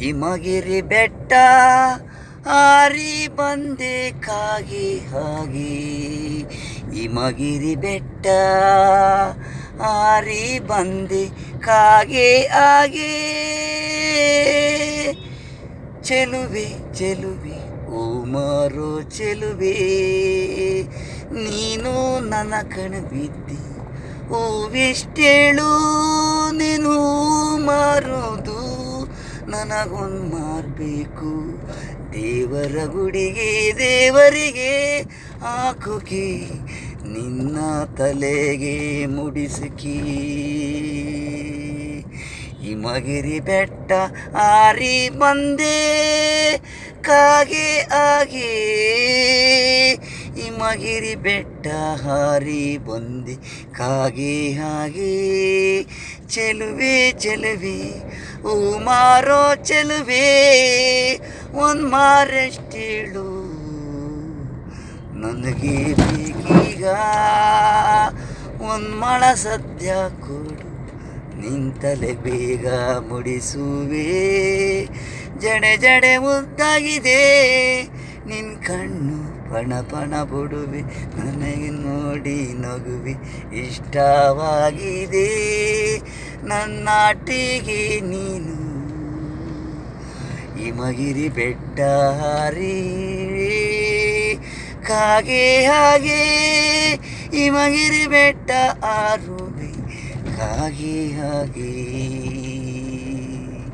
ಹಿಮಗಿರಿ ಬೆಟ್ಟ ಹಾರಿ ಬಂದೆ ಕಾಗಿ ಹಾಗೆ. ಹಿಮಗಿರಿ ಬೆಟ್ಟ ಹಾರಿ ಬಂದೆ ಕಾಗೆ ಹಾಗೆ. ಚೆಲುವೆ ಚೆಲುವೆ, ಓ ಮಾರೋ ಚೆಲುವೆ, ನೀನು ನನ್ನ ಕಣ ಬಿದ್ದಿ ನೀನು ಮಾರೋದು ನನಗೊಂದು ಮಾರಬೇಕು ದೇವರ ಗುಡಿಗೆ, ದೇವರಿಗೆ ಹಾಕುಕಿ, ನಿನ್ನ ತಲೆಗೆ ಮುಡಿಸುಕಿ. ಹಿಮಗಿರಿ ಬೆಟ್ಟ ಆರಿ ಬಂದೆ, ಕಾಗೆ ಆಗಿ. ಹಿಮಗಿರಿ ಬೆಟ್ಟ ಹಾರಿ ಬಂದೆ, ಕಾಗೆ ಹಾಗೆ ಚೆಲುವೆ ಚೆಲುವೆ, ಓ ಮಾರೋ ಚೆಲುವೆ, ಒಂದು ಮಾರಷ್ಟೇಳು. ನನಗೆ ಬೇಕೀಗ ಒಂದು ಮಳ ಸದ್ಯ ಕೊಡು. ನಿಂತಲೆ ಬೇಗ ಮುಡಿಸುವೆ. ಜಡೆ ಜಡೆ ಮುದ್ದಾಗಿದೆ ನಿನ್ನ ಕಣ್ಣು ಪಣ ಪಣ ಬಿಡುವೆ, ನನಗೆ ನೋಡಿ ನಗುವೆ, ಇಷ್ಟವಾಗಿದೆ. ನನ್ನಾಟಿಗೆ ನೀನು ಹಿಮಗಿರಿ ಬೆಟ್ಟ ಹಾರಿ ಕಾಗೆ ಹಾಗೆ ಹಿಮಗಿರಿ ಬೆಟ್ಟ ಆರುವೆ. ಕಾಗೆ ಹಾಗೆ